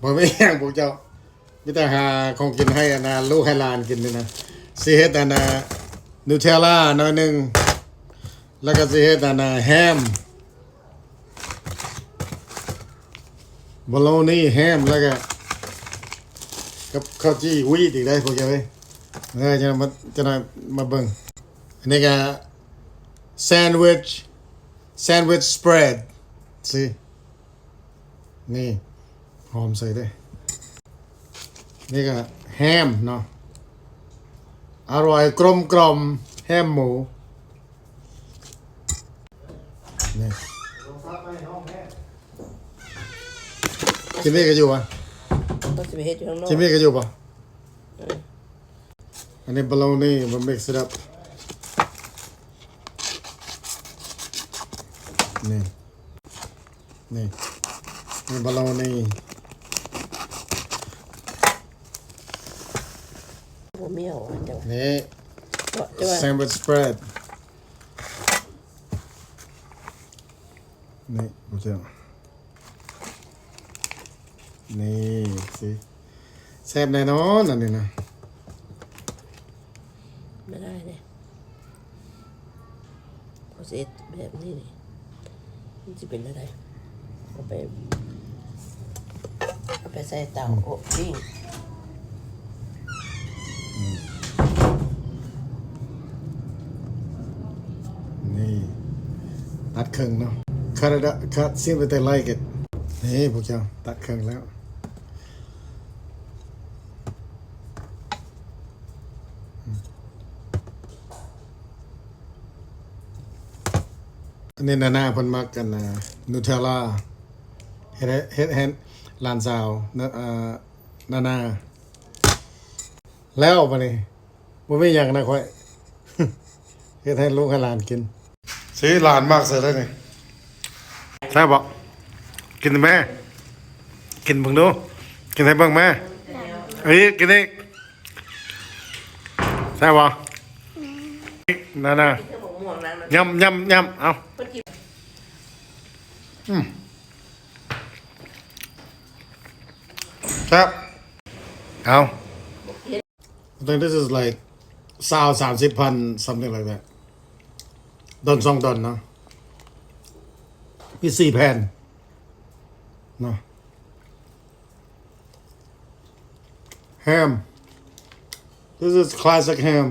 บ่ไม่แย่งพวกเจ้ามีแต่หาของกินให้อานาลูกให้หลานกินนี่นะสิเฮ็ดอานานูเทลล่าหน่อยหนึงแล้วก็สิเฮ็ดอานาแฮมบอลโลนี่แฮมแล้วก็กับข้าวจี้วีดอีกได้พวกเจ้าเอ้ยเออจะมาจะมามาเบิ่งอันนี้ก็แซนด์วิชแซนด์วิชสเปรดสินี่ หอมใส่ด้วยนี่ก็แฮมเนาะ อร่อยกลมกลมๆแฮมหมู นี่จิมมี่ก็อยู่ปะก็จะไปเฮ็ดอยู่ข้างนอกจิมมี่ก็อยู่ปะอันนี้บอลโลนี่มา mix it up นี่ นี่ นี่บอลโลนี่ บ่มีเอาอันจังนี่ก็จะว่า sandwich spread นี่โอเคนี่สิแซ่บแน่นอนอันนี้นะไม่ได้เนี่ยพอเสร็จแบบนี้นี่มันจะเป็นอะไรเอาไปเอาไปใส่เตาอบปิ้ง นี่ตัดครึ่งเนาะ cut it up cut see if they like it นี่พวกเจ้าตัดครึ่งแล้วอันนี้นานาพิ่นมักกันนะนูเทลล่าเฮ็ดเฮ็ดให้หลานสาวนานา แล้วปะนี่บ่มีหยังนะค่อยเฮ็ดให้ลูกให้หลานกิน ซื้อหลานมากเสียแล้วนี่ใช่บอกกินไหมกินเบิ่งดู กินให้เบิ่งไหมเอ้ยกินอีกใช่บ่นั่นน่ะเครื่องหมกม่วงนั้นมันยำยำยำเอาเพิ่นกินครับเอา I think this is like สาวสามสิบพัน something like that ดอนสองดอนเนาะมีสี่แผ่นเนาะ ham this is classic ham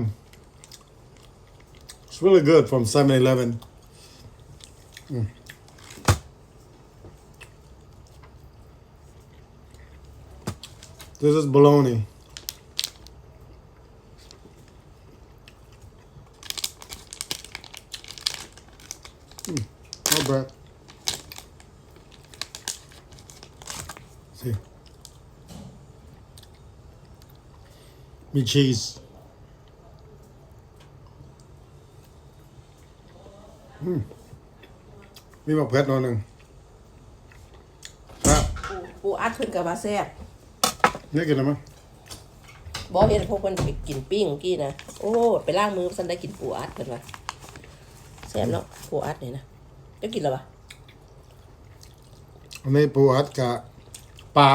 it's really good from 7-Eleven Mm. this is bologna Not bad. See. Me cheese. อืมมีหมกเพชรหน่อยหนึ่งครับปูปูอัดเพิ่นก็ว่าแซ่บนี่กินอะไรมั้ยบ่เห็นพวกเพิ่นไปกินปิ้งเมื่อกี้นะ โอ้ ไปล้างมือซั่นได้กินปูอัดเพิ่นว่า แซ่บเนาะปูอัดนี่นะจะกินแล้วปะอันนี้ปูอัดกับปลา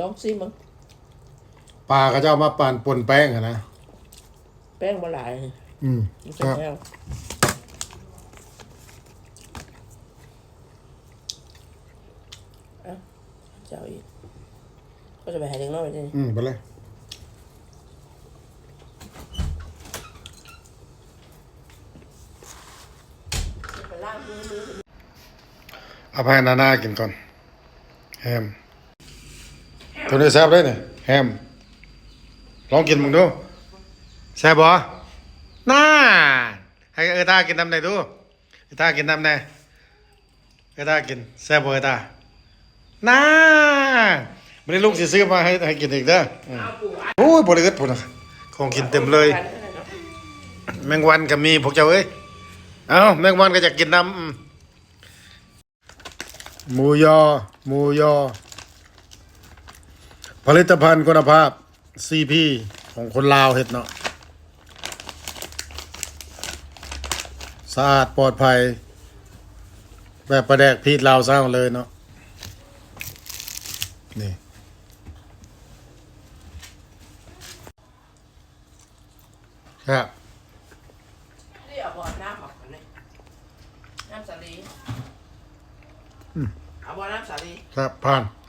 ลองซิมึงปลาก็จะเอามาปั่นปนแป้งอะนะแป้งบ่หลายอืมมันคใส่รับแล้วเอาเจ้าอีกก็จะไปหาเด็กน้อยด้วยอืมไปเลย เอาไปให้นานากินก่อน แฮม ตัวนี้แซ่บเลยเนี่ยแฮม ลองกินมึงดู แซ่บบ่น่า ให้เออตากินน้ำไหนดู เออตากินน้ำไหนเออตากิน แซ่บบ่เออตาน่าไม่ได้ลูกสิซื้อมาให้ให้กินอีกเด้อโอ้ยบริกรพุ่นของกินเต็มเลย แมงวันก็มีพวกเจ้าเอ้ย เอาแมงมันก็จะกินน้ำหมูยอหมูยอ ผลิตภัณฑ์คุณภาพ CP ของคนลาวเห็ดเนาะสะอาดปลอดภัย แบบประแดกพีดลาวสร้างเลยเนาะนี่ครับ น้ำสาลีอืมเอาบ่อน้ำสาลีครับผ่านเ